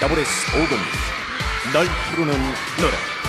WS 50. 널 부르는 노래.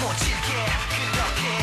못 질게 그렇게